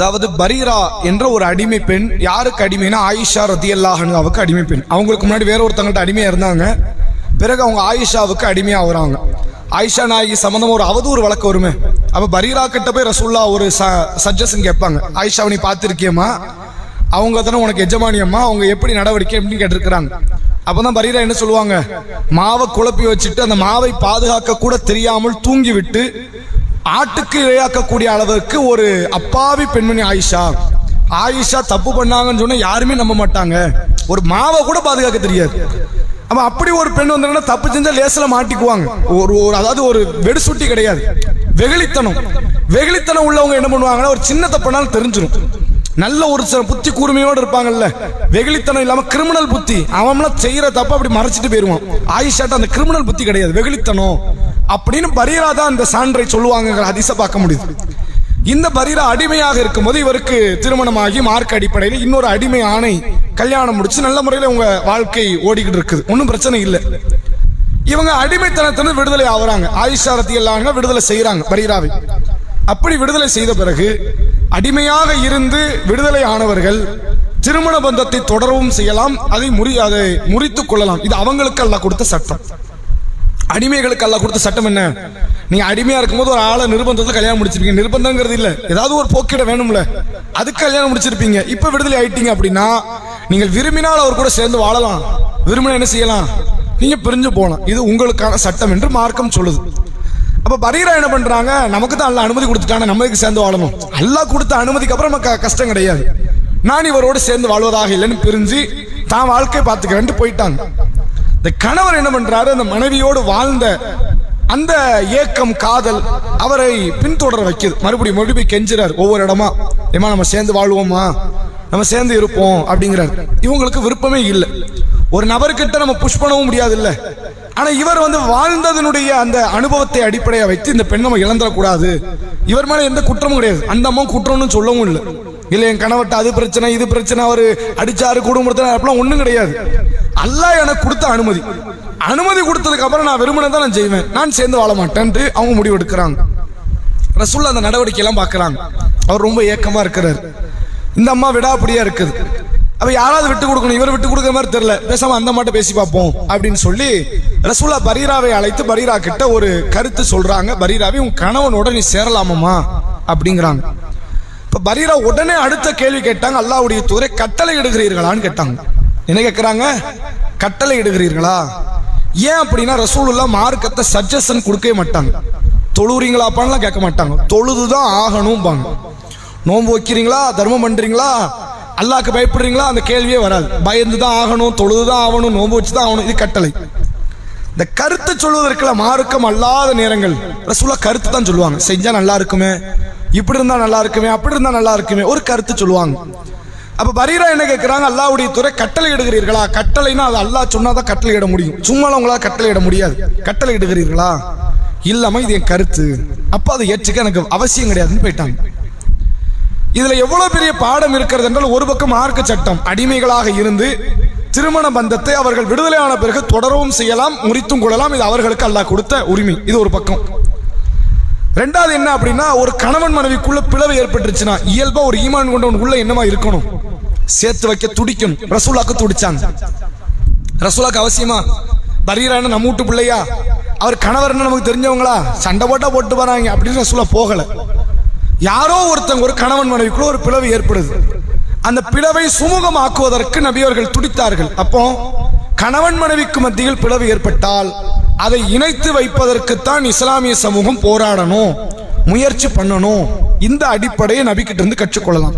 அதாவது பரீரா என்ற ஒரு அடிமை பெண் யாருக்கு அடிமைனா ஆயிஷா ரத்தியல்லாஹனுக்கு அடிமை பெண். அவங்களுக்கு முன்னாடி வேற ஒருத்தங்கள்ட்ட அடிமையா இருந்தாங்க. பிறகு அவங்க ஆயிஷாவுக்கு அடிமையா ஆகுறாங்க ஆயிஷா நாயகி சம்மந்தமாக ஒரு அவதூறு வழக்கு வருமே. அப்ப பரீரா கிட்ட போய் ரசூல்லா ஒரு சஜஷன் கேட்பாங்க. ஆயிஷாவை நீ பார்த்துருக்கியம்மா? அவங்க தானே உனக்கு எஜமானியம்மா? அவங்க எப்படி நடவடிக்கை அப்படின்னு கேட்டிருக்கிறாங்க. அப்பதான் பரீரா என்ன சொல்லுவாங்க? மாவை குழப்பி வச்சுட்டு அந்த மாவை பாதுகாக்க கூட தெரியாமல் தூங்கிவிட்டு ஆட்டுக்கு இரையாக்கக்கூடிய அளவுக்கு ஒரு அப்பாவி பெண்மணி ஆயிஷா. ஆயிஷா தப்பு பண்ணாங்கன்னு சொன்னால் யாருமே நம்ப மாட்டாங்க. ஒரு மாவை கூட பாதுகாக்க தெரியாது. அவன் அப்படி ஒரு பெண் வந்தாங்கன்னா தப்பு செஞ்சால் லேசில் மாட்டிக்குவாங்க. ஒரு ஒரு அதாவது ஒரு வெடுசுட்டி கிடையாது. வெகுளித்தனம். வெகுளித்தனம் உள்ளவங்க என்ன பண்ணுவாங்கன்னா ஒரு சின்ன தப்புனாலும் தெரிஞ்சிடும் நல்ல ஒரு சில புத்தி கூர்மையோடு இருப்பாங்கல்ல. வெகுளித்தனம் இல்லாமல் கிரிமினல் புத்தி. அவன்லாம் செய்கிற தப்ப அப்படி மறைச்சிட்டு போயிடுவான் ஆயிஷாட்ட அந்த கிரிமினல் புத்தி கிடையாது. வெகுளித்தனம். அப்படின்னு பரீரா தான் அந்த சான்றை சொல்லுவாங்கங்கிற ஹதீஸை பார்க்க முடியுது. இந்த பரீரா அடிமையாக இருக்கும்போது இவருக்கு திருமணமாகி மார்க் அடிப்படையில் இன்னொரு அடிமை ஆணை கல்யாணம் முடிச்சு நல்ல முறையில் உங்க வாழ்க்கை ஓடிக்கிட்டு இருக்குது. ஒன்றும் பிரச்சனை இல்லை. இவங்க அடிமைத்தனத்திலிருந்து விடுதலை ஆகுறாங்க. ஆயிஷா ரத்தி எல்லாம் விடுதலை செய்யறாங்க பரீராவை. அப்படி விடுதலை செய்த பிறகு அடிமையாக இருந்து விடுதலை ஆனவர்கள் திருமண பந்தத்தை தொடரவும் செய்யலாம். அதை முறி அதை முறித்துக் கொள்ளலாம். இது அவங்களுக்கு அல்ல கொடுத்த சட்டம். அடிமைகளுக்கு அல்ல கொடுத்த சட்டம் என்ன? நீங்க அடிமையா இருக்கும்போது ஒரு ஆளை நிர்பந்தத்தை கல்யாணம் முடிச்சிருப்பீங்க. நிர்பந்தங்கிறது இல்ல. ஏதாவது ஒரு போக்கிட வேணும்ல. அதுக்கு கல்யாணம் முடிச்சிருப்பீங்க. இப்ப விடுதலை ஆயிட்டீங்க அப்படின்னா நீங்கள் விரும்பினால் அவர் கூட சேர்ந்து வாழலாம். விரும்பினா என்ன செய்யலாம்? நீங்க பிரிஞ்சு போகலாம். இது உங்களுக்கான சட்டம் என்று மார்க்கம் சொல்லுது. அப்ப பரீரா என்ன பண்றாங்க? நமக்கு தான் அல்ல அனுமதி கொடுத்துட்டாங்க நம்மளுக்கு சேர்ந்து வாழணும்? அல்லா கொடுத்த அனுமதிக்கு அப்புறம் நமக்கு கஷ்டம் கிடையாது. நான் இவரோடு சேர்ந்து வாழ்வதாக இல்லைன்னு பிரிஞ்சு தான் வாழ்க்கை பார்த்துக்கிறேன்ட்டு போயிட்டாங்க. இந்த கணவர் என்ன பண்றாரு? அந்த மனைவியோடு வாழ்ந்த அந்த ஏக்கம் காதல் அவரை பின்தொடர வைக்குது. மறுபடியும் மறுபடியும் கெஞ்சுறாரு ஒவ்வொரு இடமா ஏமா நம்ம சேர்ந்து வாழ்வோமா நம்ம சேர்ந்து இருப்போம் அப்படிங்கிறாரு. இவங்களுக்கு விருப்பமே இல்லை. ஒரு நபர்கிட்ட நம்ம புஷ் பண்ணவும் முடியாது இல்லை ஆனா இவர் வந்து வாழ்ந்ததனுடைய அந்த அனுபவத்தை அடிப்படையாக வைத்து இந்த பெண் நம்ம இழந்துடக்கூடாது. இவர் மேல எந்த குற்றமும் கிடையாது. அந்த அம்மா குற்றம்னு சொல்லவும் இல்லை. இல்லை என் கணவர்ட்ட அது பிரச்சனை இது பிரச்சனை அவர் அடிச்சாரு குடும்பத்தினர் அப்படிலாம் ஒன்றும் கிடையாது. அல்லாஹ் எனக்கு கொடுத்த அனுமதி. அனுமதி கொடுத்ததுக்கு அப்புறம் நான் விரும்பினதான் நான் செய்வேன். நான் சேர்ந்து வாழ மாட்டேன்ட்டு அவங்க முடிவு எடுக்கிறாங்க. ரசூல் அந்த நடவடிக்கை எல்லாம் அவர் ரொம்ப ஏக்கமாக இருக்கிறார். இந்த அம்மா விடாப்படியாக இருக்குது. அப்போ யாராவது விட்டு கொடுக்கணும். இவர் விட்டு கொடுக்குற மாதிரி தெரில பேசாமல் அந்த மாட்ட பேசி பார்ப்போம் அப்படின்னு சொல்லி ரசூல்லா பரீராவை அழைத்து பரீரா கிட்ட ஒரு கருத்து சொல்கிறாங்க பரீராவை உன் கணவனோட நீ சேரலாமம்மா? அப்படிங்கிறாங்க. இப்போ பரீரா உடனே அடுத்த கேள்வி கேட்டாங்க. அல்லாவுடைய தூரை கட்டளை எடுக்கிறீர்களான்னு கேட்டாங்க. என்ன கேட்குறாங்க கட்டளை இடுகிறீர்களா? ஏன் அப்படின்னா ரசூலுல்லா மார்க்கத்தை சஜஷன் கொடுக்கவே மாட்டாங்க. தொழுறீங்களாப்பான்லாம் கேட்க மாட்டாங்க. தொழுதுதான் ஆகணும் பாங்க நோன்பு வைக்கிறீங்களா? தர்மம் பண்றீங்களா? அல்லாக்கு பயப்படுறீங்களா? அந்த கேள்வியே வராது. பயந்து தான் ஆகணும் தொழுது தான் ஆகணும் நோன்பு வச்சு தான் ஆகணும். இது கட்டளை. இந்த கருத்தை சொல்வதற்குள்ள மார்க்கம் அல்லாத நேரங்கள். ரசூலா கருத்து தான் சொல்லுவாங்க. செஞ்சா நல்லா இருக்குமே இப்படி இருந்தா நல்லா இருக்குமே அப்படி இருந்தா நல்லா இருக்குமே ஒரு கருத்து சொல்லுவாங்க. அப்ப பரீரா என்ன கேட்கிறாங்க அல்லாவுடைய துறை கட்டளை இடுகிறீர்களா கட்டளைனா அது அல்லாஹ் சொன்னாதான் கட்டளை இட முடியும். சும்மாலாம் உங்களால் கட்டளை இட முடியாது. கட்டளை இடுகிறீர்களா இல்லாம இது என் கருத்து. அப்ப அதை ஏற்றுக்க எனக்கு அவசியம் கிடையாதுன்னு போயிட்டாங்க. இதுல எவ்வளவு பெரிய பாடம் இருக்கிறது என்றால் ஒரு பக்கம் மார்க்க சட்டம். அடிமைகளாக இருந்து திருமண பந்தத்தை அவர்கள் விடுதலையான பிறகு தொடரவும் செய்யலாம் முறித்தும் கொள்ளலாம். இது அவர்களுக்கு அல்லாஹ் கொடுத்த உரிமை. இது ஒரு பக்கம். ரெண்டாவது என்ன அப்படின்னா ஒரு கணவன் மனைவிக்குள்ள பிளவு ஏற்பட்டுருச்சுன்னா இயல்பா ஒரு ஈமான் கொண்டவன் உள்ள என்னமா இருக்கணும்? சேர்த்து வைக்க துடிக்கும். ரசூலாக்கு துடிச்சாங்க ரசூலாக்கு அவசியமா? பரீரா என்ன நம்ம வீட்டு பிள்ளையா? அவர் கணவர் நமக்கு தெரிஞ்சவங்களா? சண்டை போட்டா போட்டு வராங்க அப்படின்னு ரசூலா போகல. யாரோ ஒருத்தங்க ஒரு கணவன் மனைவிக்குள்ள ஒரு பிளவு ஏற்படுது. அந்த பிளவை சுமூகமாக்குவதற்கு நபியவர்கள் துடித்தார்கள். அப்போ கணவன் மனைவிக்கு மத்தியில் பிளவு ஏற்பட்டால் அதை இணைத்து வைப்பதற்குத்தான் இஸ்லாமிய சமூகம் போராடணும் முயற்சி பண்ணணும். இந்த அடிப்படையை நபிக்கிட்ட இருந்து கற்றுக்கொள்ளலாம்.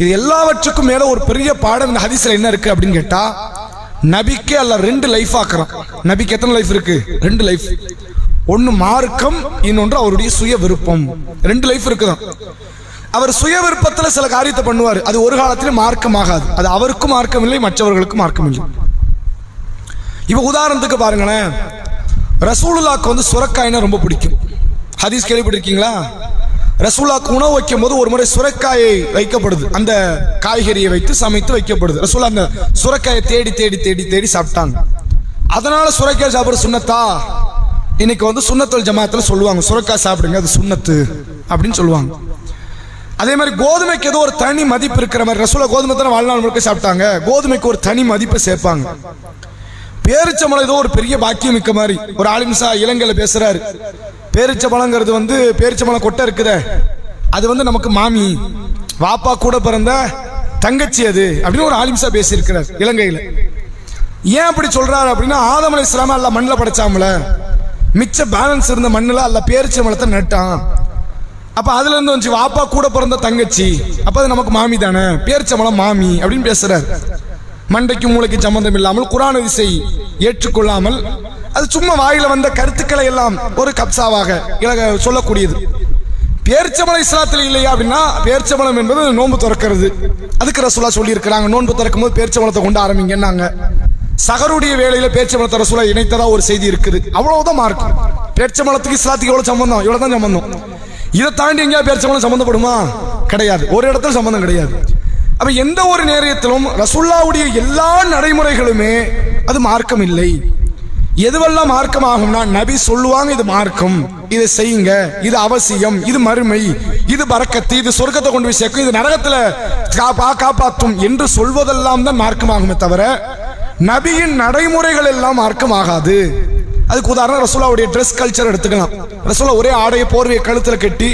இது எல்லாவற்றுக்கும் மேல ஒரு பெரிய பாடம் இந்த ஹதீஸ்ல என்ன இருக்கு அப்படின்னு கேட்டா நபிக்கே அல்ல ரெண்டு லைஃப் ஆக்குறான். நபிக்கு எத்தனை லைஃப் இருக்கு? ரெண்டு லைஃப் ஒன்னு மார்க்கம் இன்னொன்று அவருடைய சுய விருப்பம். ரெண்டு லைஃப் இருக்குதான். அவர் சுய விருப்பத்துல சில காரியத்தை பண்ணுவார். அது ஒரு காலத்திலும் மார்க்கம் ஆகாது. அது அவருக்கும் மார்க்கம் இல்லை மற்றவர்களுக்கும் மார்க்கம் இல்லை. இப்போ உதாரணத்துக்கு பாருங்களேன். ரசூலுல்லாக்கு வந்து சுரக்காயினா ரொம்ப பிடிக்கும். ஹதீஸ் கேள்விப்பட்டிருக்கீங்களா? ரசூலாக்கு உணவு வைக்கும் போது ஒரு முறை சுரக்காயை வைக்கப்படுது. அந்த காய்கறியை வைத்து சமைத்து வைக்கப்படுது. ரசூலா அந்த சுரக்காயை தேடி தேடி தேடி தேடி சாப்பிட்டாங்க. அதனால சுரக்காய் சாப்பிட சுண்ணத்தா? இன்னைக்கு வந்து சுண்ணத்தல் ஜமாத்துல சொல்லுவாங்க சுரக்காய் சாப்பிடுங்க அது சுண்ணத்து அப்படின்னு சொல்லுவாங்க. அதே மாதிரி கோதுமைக்கு ஏதோ ஒரு தனி மதிப்பு இருக்கிற மாதிரி ரசூலா கோதுமை தானே வாழ்நாள் முழுக்க சாப்பிட்டாங்க. கோதுமைக்கு ஒரு தனி மதிப்பை சேர்ப்பாங்க. பேரிச்சம்பழம் ஏதோ ஒரு பெரிய பாக்கியம் மிக்க மாதிரி. ஒரு ஆலிம்சா இலங்கையில பேசுறாரு. பேரிச்சம்பழங்கிறது வந்து பேரிச்சம்பழம் கொட்டை இருக்குத. அது வந்து நமக்கு மாமி வாப்பா கூட பிறந்த தங்கச்சி அது அப்படின்னு ஒரு ஆலிம்சா பேசியிருக்கிறார் இலங்கையில. ஏன் அப்படி சொல்றாரு அப்படின்னா ஆதம் அலை இஸ்லாம அல்ல மண்ணில் படைச்சாமல. மிச்ச பேலன்ஸ் இருந்த மண்ணில் அல்ல பேரிச்சம்பழத்தை நட்டான். அப்ப அதுல இருந்து வந்து வாப்பா கூட பிறந்த தங்கச்சி. அப்ப அது நமக்கு மாமி தானே பேரிச்சம்பழம் மாமி அப்படின்னு பேசுறாரு. மண்டைக்கு மூளைக்கு சம்பந்தம் இல்லாமல் குரான் விசை ஏற்றுக்கொள்ளாமல் அது சும்மா வாயில வந்த கருத்துக்களை எல்லாம் ஒரு கப்சாவாக இலக சொல்லக்கூடியது. பேர்ச்சம்பளம் இஸ்லாத்தில் இல்லையா அப்படின்னா பேர்ச்சம்பளம் என்பது நோன்பு திறக்கிறது. அதுக்கு ரசூலா சொல்லி இருக்கிறாங்க நோன்பு திறக்கும் போது பேர்ச்சம்பளத்தை கொண்டு ஆரம்பிங்கன்னாங்க. சகருடைய வேலையில பேர்ச்சம்பளத்தை ரசூலா இணைத்ததா ஒரு செய்தி இருக்குது. அவ்வளவுதான் மார்க்கும் பேர்ச்சம்பளத்துக்கு இஸ்லாத்துக்கு எவ்வளவு சம்பந்தம்? இவ்வளவுதான் சம்பந்தம். இதை தாண்டி எங்கேயா பேர்ச்சம்பளம் சம்பந்தப்படுமா? கிடையாது. ஒரு இடத்துல சம்பந்தம் கிடையாது. அப்ப எந்த ஒரு நேரத்திலும் ரசுல்லாவுடைய எல்லா நடைமுறைகளுமே அது மார்க்கம் இல்லை எதுவெல்லாம் மார்க்கம் ஆகும்னா நபி சொல்லுவாங்க இது மார்க்கம் இதை செய்யுங்க இது அவசியம் இது மறுமை இது பறக்கத்து இது சொர்க்கத்தை கொண்டு போய் சேர்க்கும் இது நரகத்துல காப்பாற்றும் என்று சொல்வதெல்லாம் தான் மார்க்கமாகுமே தவிர நபியின் நடைமுறைகள் எல்லாம் மார்க்கம் ஆகாது அதுக்கு உதாரணம் ரசூலாவுடைய ட்ரெஸ் கல்ச்சர் எடுத்துக்கலாம். ரசூலா ஒரே ஆடையை போர்வையை கழுத்துல கட்டி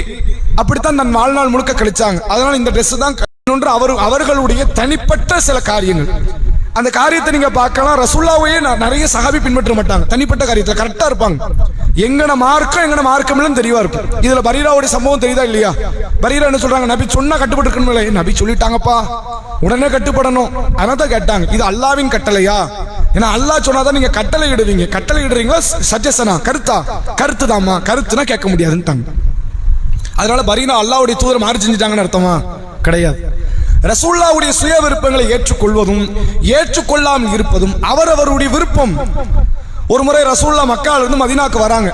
அப்படித்தான் தன் வாழ்நாள் முழுக்க கழிச்சாங்க. அதனால இந்த ட்ரெஸ் தான் ஒன்று அவர் அவர்களுடைய தனிப்பட்ட சில காரியங்கள். அந்த காரியத்தை நீங்க பார்க்கலாம். ரசுல்லாவையே நிறைய சகாபி பின்பற்ற மாட்டாங்க. தனிப்பட்ட காரியத்தில் கரெக்டா இருப்பாங்க. எங்கன மார்க்கம் எங்கன மார்க்கம் தெளிவா இருக்கும். இதுல பரீராவுடைய சம்பவம் தெரியுதா இல்லையா? பரீரா என்ன சொல்றாங்க? நபி சொன்னா கட்டுப்பட்டு இருக்கணும்ல நபி சொல்லிட்டாங்கப்பா. உடனே கட்டுப்படணும். அதனால தான் கேட்டாங்க. இது அல்லாவின் கட்டளையா? ஏன்னா அல்லாஹ் சொன்னாதான் நீங்க கட்டளை இடுவீங்க. கட்டளை இடுறீங்களா? சஜஷனா கருத்தா கருத்து? தாமா கருத்துனா கேட்க முடியாதுன்ட்டாங்க. அதனால பரீனா அல்லாவுடைய தூதர் மாறி செஞ்சுட்டாங்கன்னு அர்த்தமா? கிடையாது. ரசூல்லாவுடைய சுய விருப்பங்களை ஏற்றுக்கொள்வதும் ஏற்றுக்கொள்ளாமல் இருப்பதும் அவரவருடைய விருப்பம். ஒரு முறை ரசூல்லா மக்கால இருந்து மதினாக்கு வராங்க.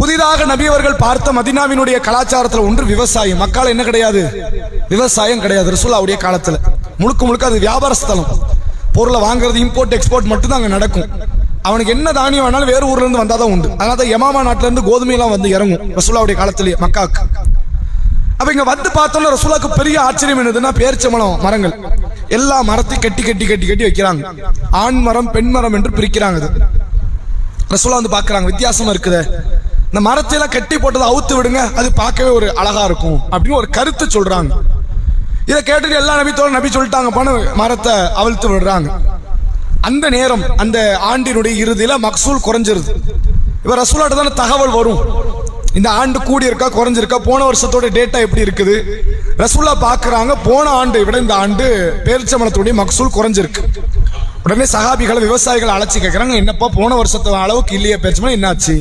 புதிதாக நபி அவர்கள் பார்த்த மதினாவினுடைய கலாச்சாரத்துல ஒன்று விவசாயம். மக்கால் என்ன கிடையாது? விவசாயம் கிடையாது ரசூல்லாவுடைய காலத்துல. முழுக்க முழுக்க அது வியாபார ஸ்தலம். பொருளை வாங்குறது இம்போர்ட் எக்ஸ்போர்ட் மட்டும் தான் நடக்கும். அவனுக்கு என்ன தானியம் வேணாலும் வேறு ஊர்ல இருந்து வந்தாதான் உண்டு. அதனால தான் யமாமா நாட்டுல இருந்து கோதுமை எல்லாம் வந்து இறங்கும் ரசூல்லாவுடைய காலத்திலேயே மக்காக்கு அப்ப இங்க வந்து பார்த்தோம்னா ரசூலாக்கு பெரிய ஆச்சரியம் என்னதுன்னா பேரிச்சம்பழம் மரங்கள். எல்லா மரத்தையும் கட்டி கட்டி கட்டி கட்டி வைக்கிறாங்க. ஆண் மரம் பெண் மரம் என்று பிரிக்கிறாங்க இது. ரசூலா வந்து பாக்குறாங்க வித்தியாசமா இருக்குது. இந்த மரத்தை எல்லாம் கட்டி போட்டதை அவுத்து விடுங்க அது பார்க்கவே ஒரு அழகா இருக்கும் அப்படின்னு ஒரு கருத்து சொல்றாங்க. இதை கேட்டுட்டு எல்லா நபித்தோட நபி பணம் மரத்தை அவிழ்த்து விடுறாங்க. அந்த நேரம் அந்த ஆண்டினுடைய இறுதியில மக்சூல் குறைஞ்சிருது. இப்ப ரசூலாட்ட தானே தகவல் வரும். இந்த ஆண்டு கூடி இருக்கா குறைஞ்சிருக்கா போன வருஷத்தோட டேட்டா எப்படி இருக்குது? ரசூலா பாக்குறாங்க போன ஆண்டு விட இந்த ஆண்டு பேரிச்சம்பளத்துடைய மகசூல் குறைஞ்சிருக்கு. உடனே சகாபிகளை விவசாயிகளை அழைச்சி கேட்குறாங்க என்னப்பா போன வருஷத்து அளவுக்கு இல்லையே பேரிச்சம்பளம் என்னாச்சு?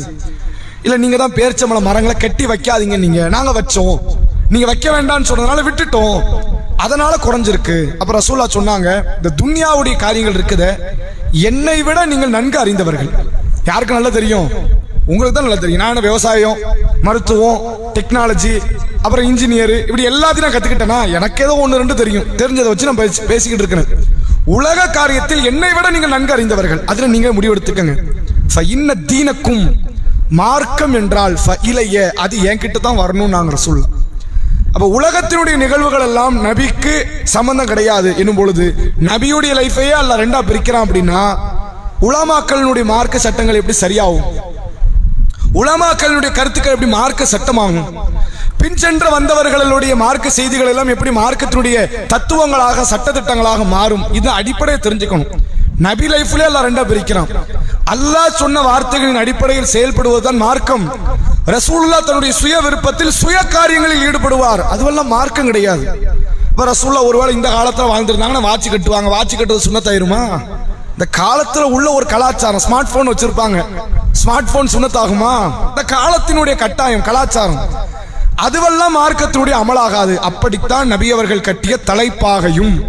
இல்ல நீங்க தான் பேரிச்சம்பளம் மரங்களை கட்டி வைக்காதீங்க நீங்க நாங்க வச்சோம். நீங்க வைக்க வேண்டாம்னு சொன்னதுனால விட்டுட்டோம். அதனால குறைஞ்சிருக்கு. அப்புறம் ரசூலா சொன்னாங்க இந்த துன்யாவுடைய காரியங்கள் இருக்குது என்னை விட நீங்கள் நன்கு அறிந்தவர்கள். யாருக்கு நல்லா தெரியும்? உங்களுக்கு தான் நல்லா தெரியும். நான் விவசாயம் மருத்துவம் டெக்னாலஜி அப்புறம் இன்ஜினியர் இப்படி எல்லாத்தையும் நான் கற்றுக்கிட்டேன்னா எனக்கு ஏதோ ஒன்று ரெண்டு தெரியும். தெரிஞ்சதை வச்சு நான் பேசி- பேசிக்கிட்டு இருக்கிறேன் உலக காரியத்தில் என்னை விட நீங்கள் நன்கு அறிந்தவர்கள். அதில் நீங்கள் முடிவெடுத்துக்கங்க. ஃப இன்ன தீனக்கும் மார்க்கம் என்றால் ஃப இலைய. அது என்கிட்ட தான் வரணும்னு நாங்கள் சொல்ல அப்ப உலகத்தினுடைய நிகழ்வுகள் எல்லாம் நபிக்கு சம்பந்தம் கிடையாது. என்னும் பொழுது நபியுடைய லைஃபையே அல்ல ரெண்டா பிரிக்கிறான் அப்படின்னா உலமாக்களினுடைய மார்க்க சட்டங்கள் எப்படி சரியாகும்? உலமாக்களுடைய கருத்துக்கள் எப்படி மார்க்க சட்டமாகும்? பின் சென்று வந்தவர்களுடைய மார்க்க செய்திகள் எல்லாம் எப்படி மார்க்கத்தினுடைய தத்துவங்களாக சட்டத்திட்டங்களாக மாறும்? இது அடிப்படையை தெரிஞ்சுக்கணும். நபி லைஃப்ல எல்லாம் ரெண்டா பிரிக்கிறான். அல்லாஹ் சொன்ன வார்த்தைகளின் அடிப்படையில் செயல்படுவதுதான் மார்க்கம். ரசூல்லா தன்னுடைய சுய விருப்பத்தில் சுய காரியங்களில் ஈடுபடுவார். அதுவெல்லாம் மார்க்கம் கிடையாது. இப்ப ரசூல்லா ஒருவேளை இந்த காலத்துல வாழ்ந்துருந்தாங்கன்னா வாட்சி கட்டுவாங்க. வாட்சி கட்டுறது சுண்ணத்தாயிருமா? இந்த காலத்துல உள்ள ஒரு கலாச்சாரம் ஸ்மார்ட் போன் வச்சிருப்பாங்க. ஸ்மார்ட் போன் சுண்ணத்தாகுமா? இந்த காலத்தினுடைய கட்டாயம் கலாச்சாரம். அதுவெல்லாம் மார்க்கத்தினுடைய அமலாகாது. அப்படித்தான் நபி அவர்கள் கட்டிய தலைப்பாகையும்.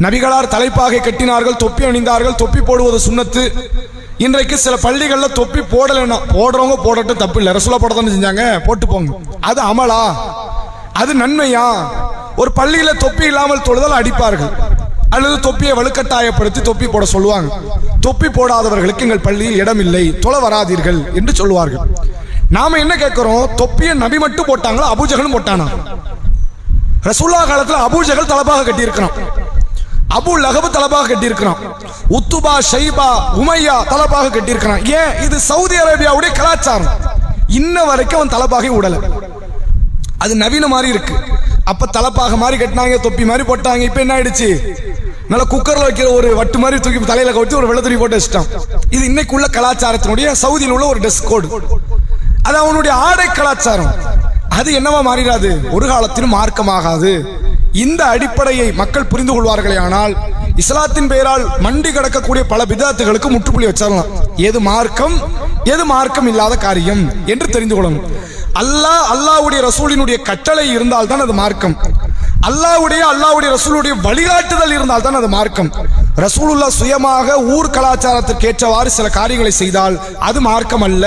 நபிகளார் தலைப்பாகை கட்டினார்கள் தொப்பி அணிந்தார்கள் தொப்பி போடுவது சுண்ணத்து. இன்றைக்கு சில பள்ளிகளில் தொப்பி போடலைன்னா போடுறவங்க போடட்டும் தப்பு இல்லை. ரசூலா போட தானே செஞ்சாங்க? போட்டு போங்க அது அமலா. அது நன்மையா? ஒரு பள்ளியில் தொப்பி இல்லாமல் தொழுதல் அடிப்பார்கள். அல்லது தொப்பியை வலுக்கட்டாயப்படுத்தி தொப்பி போட சொல்லுவாங்க. தொப்பி போடாதவர்களுக்கு எங்கள் பள்ளியில் இடம் இல்லை தொலை வராதீர்கள் என்று சொல்லுவார்கள். நாம என்ன கேட்கிறோம்? தொப்பியை நபி மட்டும் போட்டாங்களா? அபூஜகளும் போட்டானா? ரசூல்லா காலத்துல அபூஜகல் தலபாக கட்டியிருக்கிறான். அபு லகபு தலபாக கட்டியிருக்கிறான். உத்துபா ஷைபா உமையா தலபாக கட்டியிருக்கிறான். ஏன்? இது சவுதி அரேபியாவுடைய கலாச்சாரம். இன்ன வரைக்கும் அவன் தலபாகை உடல. அது நவீன மாதிரி இருக்கு. அப்ப தலப்பாக மாதிரி கட்டினாங்க தொப்பி மாதிரி போட்டாங்க. இப்ப என்ன ஆயிடுச்சு? நல்ல குக்கர்ல வைக்கிற ஒரு வட்டு மாதிரி தூக்கி தலையில கவுத்தி ஒரு வெள்ளை துணி போட்டு வச்சிட்டான். இது இன்னைக்கு உள்ள கலாச்சாரத்தினுடைய சவுதியில் உள்ள ஒரு ட்ரெஸ் கோடு அது அவனுடைய ஆடை கலாச்சாரம். அது என்னவா மாறிடாது? ஒரு காலத்திலும் மார்க்கமாகாது. இந்த அடிப்படையை மக்கள் புரிந்து கொள்வார்களே ஆனால் இஸ்லாத்தின் பெயரால் மண்டி கிடக்கக்கூடிய பல பிதாத்துகளுக்கு முற்றுப்புள்ளி வச்சிடலாம். எது மார்க்கம்? எது மார்க்கம் இல்லாத காரியம்? என்று தெரிந்து கொள்ளணும். அல்லாஹ் அல்லாஹ்வுடைய ரசூலினுடைய கட்டளை இருந்தால் தான் அது மார்க்கம். அல்லாவுடைய அல்லாவுடைய ரசூலுடைய வழிகாட்டுதல் இருந்தால் தான் அது மார்க்கம். ரசூலுல்லா சுயமாக ஊர் கலாச்சாரத்திற்கு ஏற்றவாறு சில காரியங்களை செய்தால் அது மார்க்கம் அல்ல.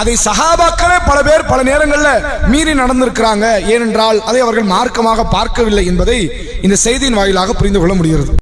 அதை சகாபாக்களே பல பேர் பல நேரங்களில் மீறி நடந்திருக்கிறாங்க. ஏனென்றால் அதை அவர்கள் மார்க்கமாக பார்க்கவில்லை என்பதை இந்த செய்தியின் வாயிலாக புரிந்து கொள்ள முடிகிறது.